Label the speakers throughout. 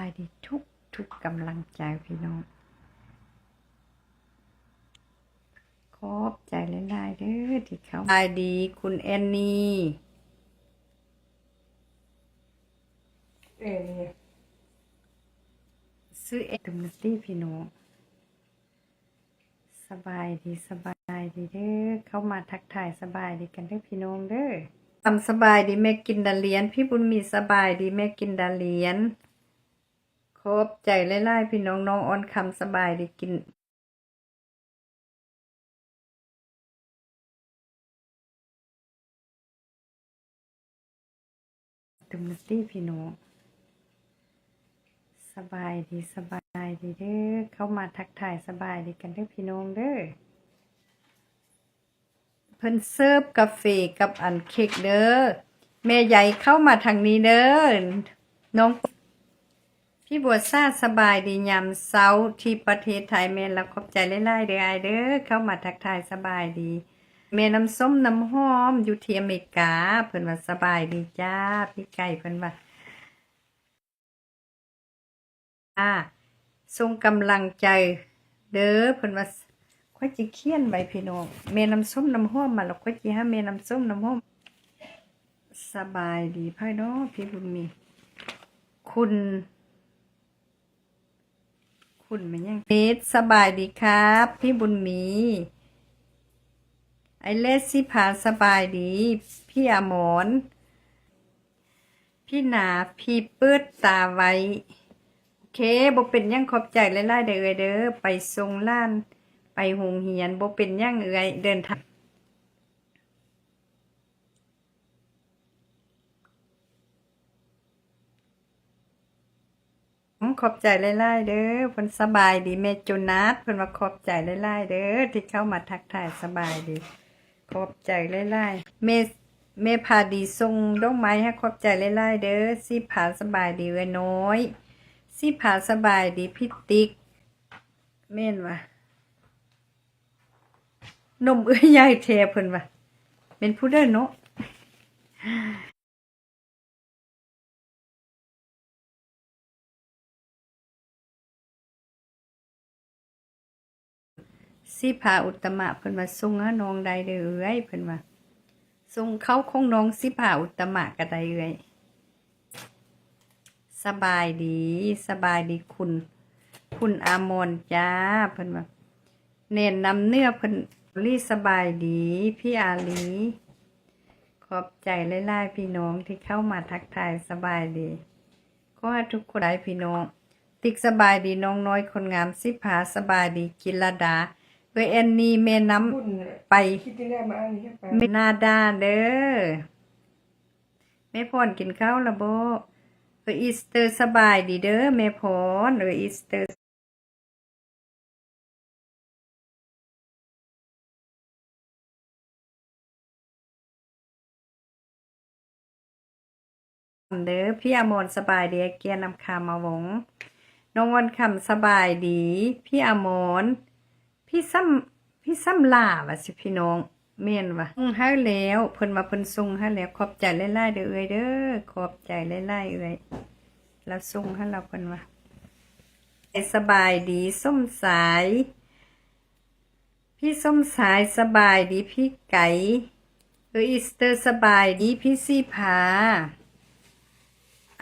Speaker 1: ายดีทุกทุกกำลังใจพี่น้อง ขอบใจหลายๆเด้อที่เขาสบายดีคุณแอนนี่
Speaker 2: เออ
Speaker 1: ซื้อเอ็ดมตี้พี่น้องสบายดีสบายดีเด้อเข้ามาทักทายสบายดีกันเด้อพี่น้องเด้อทำสบายดีแม่กินดาเลียน พี่บุญมีสบายดีแม่กินดาเลียน ขอบใจไล่ๆพี่น้องน้องออนคำสบายดีกินตุมนตี้พี่น้องสบายดีสบายดีเด้อเข้ามาทักทายสบายดีกันเด้อพี่น้องเด้อเพิ่นเสิร์ฟกาแฟกับอันเค้กเด้อแม่ใหญ่เข้ามาทางนี้เด้อน้อง พี่บัวซาสบายดียามเช้าที่ประเทศไทยแม่รับขอบใจหลายๆเด้อไอายเด้อเข้ามาทักทายสบายดีแม่น้ำส้มน้ำหอมอยู่ที่อเมริกาเพิ่นว่าสบายดีจ้าพี่ไก่เพิ่นว่าอ่าส่งกำลังใจ เด้อเพิ่นว่าค่อยสิเขียนไว้พี่น้องแม่น้ำส้มน้ำหอมมาแล้วค่อยสิหาแม่น้ำส้มน้ำหอมสบายดีพ่อเนาะพี่บุญมีคุณ คุณมันยังเนตสบายดีครับ พี่บุญมี ไอเลสสิผาสบายดี พี่อมรพี่หนาพี่ปื้ดตาไว้ โอเคบ่เป็นยังขอบใจไล่ๆเด้อเด้อไปทรงล้าน ไปหงเหียนบ่เป็นยังเอ้ยเดินทาง ขอบใจหลายๆเด้อเพิ่นสบายดีแม่จุนัสเพิ่นว่าขอบใจหลายๆเด้อที่เข้ามาทักทายสบายดี ขอบใจหลายๆเมเมพาดีทรงดอกไม้ให้ขอบใจหลายๆเด้อสิผาสบายดีเอ้ยน้อยสิผาสบายดีพี่ติ๊กเม่นว่ะนมเอ้ยยายเทเพิ่นว่ะเป็นผู้เด้อเนาะ สิผาอุตมะเพิ่นว่าทรงหาน้องใดเด้อเอ้ยเพิ่นว่าทรงเขาคงน้องสิผาอุตมะก็ไดเอ้ยสบายดีสบายดีคุณ คุณอามนจ้าเพิ่นว่าเน้นนำเนื้อเพิ่นรีสบายดี พี่อาลีขอบใจหลายๆพี่น้องที่เข้ามาทักทายสบายดี ก็ทุกคนได้พี่น้อง ติ๊กสบายดีน้องน้อยคนงามสิผาสบายดีกิลดา เวยแอนนี่แม่น้
Speaker 2: พูดเนี่ยำ
Speaker 1: ไป
Speaker 2: คิดที่แรกมาอันนี้ไป
Speaker 1: แม่นาดาเด้อแม่พรกินข้าวละโบเอออีสเตอร์สบายดีเด้อแม่พรเอออีสเตอร์ เด้อพี่อมรสบายดีเกียร์นำคามาวงน้องวันคำสบายดี พี่อมร พี่ซ้ำพี่ซ้ำลาว่ะสิพี่น้องเม่นว่ะส่งให้แล้วเพิ่นมาเพิ่นส่งให้แล้ว ขอบใจหลายๆเด้อเอ้ยเด้อขอบใจหลายๆเอ้ยแล้วส่งให้เราเพิ่นว่าสบายดีส้มสาย พี่ส้มสายสบายดีพี่ไก่เอออีสเตอร์สบายดีพี่ซีผา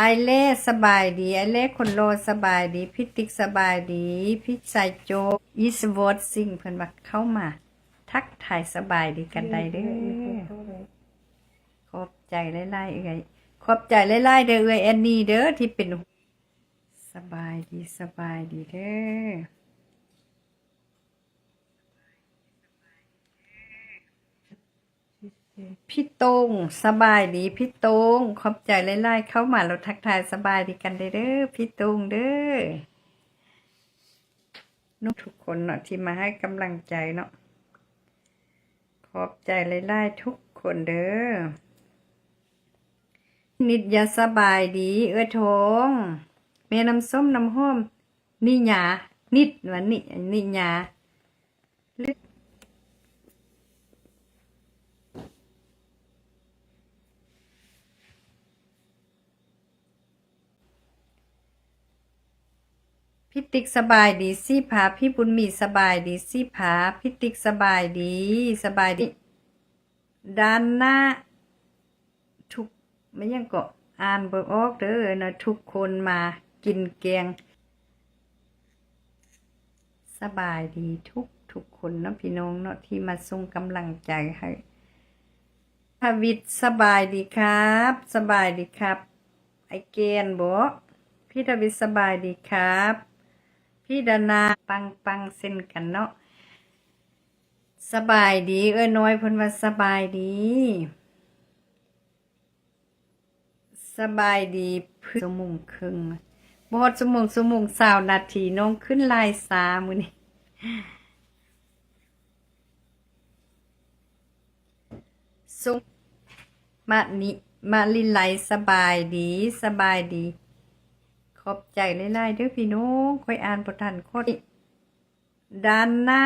Speaker 1: ไอเล่สบายดี ไอเล่คนโลสบายดีพี่ติ๊กสบายดีพี่ชายโจยิสวอตซิงเพิ่นมาเข้ามา ทักทายสบายดีกันได้เด้อขอบใจหลายๆเอ้ยขอบใจหลายๆเด้อเอ้ยแอนนี่เด้อที่เป็นสบายดีสบายดีเด้อ พี่ตงสบายดีพี่ตงขอบใจหลายๆเข้ามาเราทักทายสบายดีกันเด้อพี่ตงเด้อนุกทุกคนเนาะที่มาให้กำลังใจเนาะขอบใจหลายๆทุกคนเด้อนิดยาสบายดี เอ้อทงแม่น้ำส้มน้ำหอมนี่หยานิดวะนี่นี่หยาลึก พี่ติ๊กสบายดีสิผาพี่บุญมีสบายดีสิผาพี่ติ๊กสบายดี สบายดี ด้านหน้า ทุกไม่ยังก็อ่านเบิกออกเด้อนะทุกคนมากินแกง สบายดีทุกทุกคนเนาะพี่น้องเนาะที่มาส่งกำลังใจให้พาวิทสบายดีครับ สบายดีครับ ไอเกนบอพี่ดาวิดสบายดีครับ พี่ดานาปังปังเส้นกันเนาะสบายดีเอ้ยน้อยพ่นว่าสบายดี สบายดีเพื่อสมงครึ่งบอดสมุงสมุงสาวนาทีน้องขึ้นลายสามือนี่สุมานิมาลิไลสบายดี สบายดี อบใจหลายๆเด้อพี่น้องค่อยอ่านบ่ทันโคตรด้านหน้า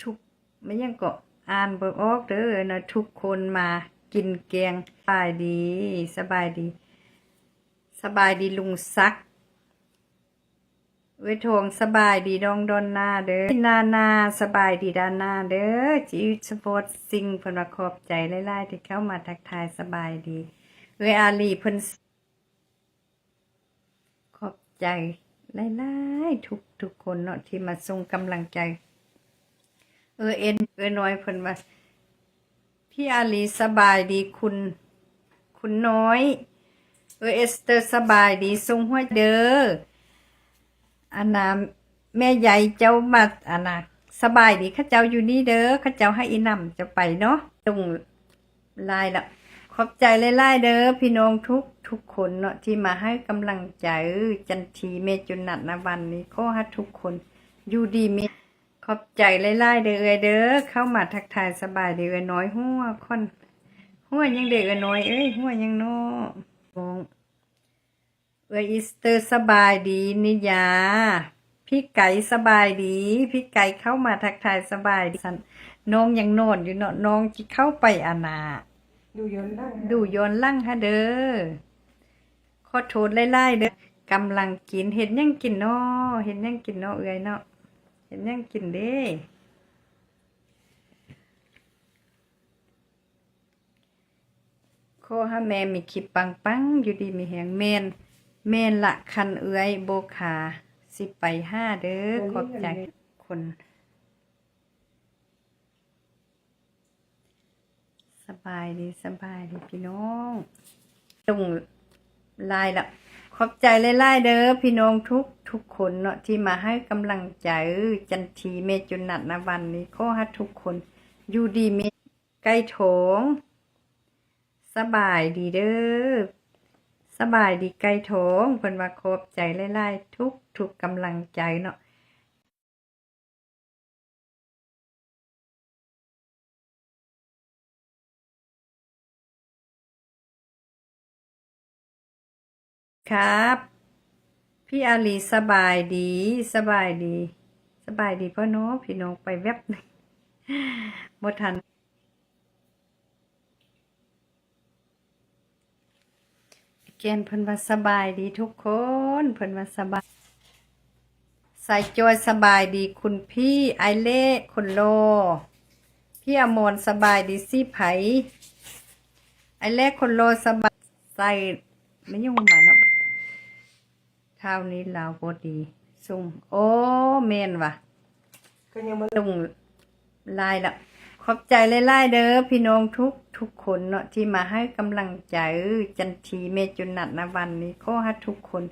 Speaker 1: ทุกไม่ยังก็อ่านเบิกออกเด้อนะทุกคนมากินแกงสบายดี สบายดี สบายดีลุงซัก เวทงสบายดีดองดอนนาเด้อนานาสบายดีด้านหน้าเด้อจีสปอร์ตซิงเพิ่นว่าขอบใจหลายๆที่เข้ามาทักทายสบายดีเอยอาลีเพิ่น ใจหลายๆทุกทุกคนเนาะที่มาส่งกำลังใจ เออเอ็นเออน้อยเพิ่นว่าพี่อาลีสบายดีคุณ คุณน้อย เออเอสเตอร์สบายดีส่งหัวเด้ออันน่ะแม่ใหญ่เจ้ามาอันน่ะสบายดีข้าเจ้าอยู่นี่เด้อข้าเจ้าให้อีนำจะไปเนาะตรงลายละ อบใจหลายๆเด้อพี่น้องทุกทุกคนเนาะที่มาให้กำลังใจจันทีเมจุนัดนะวันนี้ขอให้ทุกคนอยู่ดีมีขอบใจหลายๆเด้อเด้อเข้ามาทักทายสบายดีเอ้ยน้อยหัวคนหัวยังเด็กเอ้น้อยเอ้ยหัวยังน้องเอ้ยอีสเตอร์สบายดีนิยาพี่ไก่สบายดี พี่ไก่เข้ามาทักทายสบายดีสันน้องยังโนอนอยู่เนาะน้องจิเข้าไปอานา
Speaker 2: ดูย้อนหลัง
Speaker 1: ดูย้อนหลั่งฮะเด้อขอโทษไล่ๆเด้อกำลังกินเห็นยังกินเนาะเห็นยังกินเนาะเอ้ยเนาะเห็นยังกินเด้ขอให้แม่มีคลิปปังๆอยู่ดีมีแหงแม่นแม่นละคันเอื้อยโบขาสิไปห้าเด้อขอบใจคน บายดีสบายดีพี่น้องตรงลายละขอบใจหลายๆเด้อพี่น้องทุกทุกคนเนาะที่มาให้กำลังใจจันทีเมจุนัดนวันนี้ขอให้ทุกคนอยู่ดีมีใกล้โถง สบายดีเด้อสบายดีใกล้โถงเพิ่นว่าขอบใจหลายๆทุกทุกกำลังใจเนาะ ครับ พี่อาลีสบายดี สบายดี สบายดีพ่อน้องพี่น้องไปแวบหนึ่งบ่ทัน เกณฑ์เพิ่นว่าสบายดีทุกคนเพิ่นว่าสบายใส่จอยสบายดีคุณพี่ไอเล่คุณโล พี่อมรสบายดีสิไผไอเล่คนโลสบายใส่ไม่ยุ่งมาเนาะ เท่านี้ลาวบดีซุ่มโอ้เมนว่ะ
Speaker 2: ก็ยังมา
Speaker 1: ตุงลายละขอบใจหลายๆเด้อพี่น้องทุกทุกคนเนาะที่มาให้กำลังใจเออจันทีเมจุนัดนะวันนี้ขอให้ทุกคน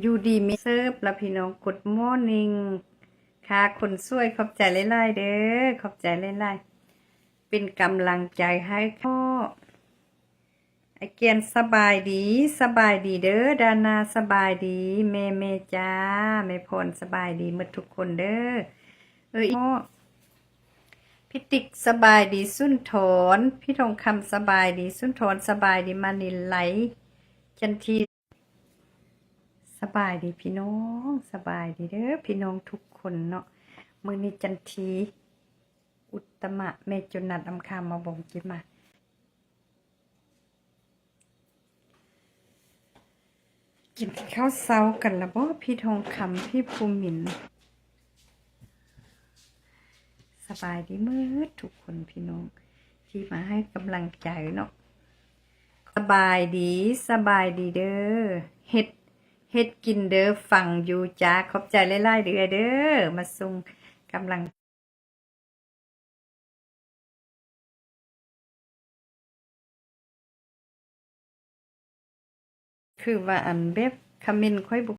Speaker 1: อยู่ดีมีเซิร์ฟแล้วพี่น้องกดมอร์นิ่งค่ะคนสวยขอบใจหลายๆเด้อขอบใจหลายๆเป็นกำลังใจให้พ่อ ไอเกียนสบายดีสบายดีเด้อดานาสบายดีเมเมจ้าเมพรสบายดีหมดทุกคนเด้อเอออีพ่อพี่ติ๊กสบายดีสุนทรพี่ทองคำสบายดีสุนทรสบายดีมานินไหลจันทีสบายดีพี่น้องสบายดีเด้อพี่น้องทุกคนเนาะมือนี้จันที อุตตมะเมจุนัดอำคามาบ่งกินมา กินข้าวเช้ากันละบ่พี่ทองคำพี่ภูมิน สบายดีมืดทุกคนพี่น้อง ที่มาให้กำลังใจเนาะสบายดีสบายดีเด้อเฮ็ดเฮ็ดกินเด้อฟังอยู่จ้าขอบใจหลายๆเด้อเด้อมาส่งกำลัง คือว่าอันเบบคอมเมนต์ค่อยบุ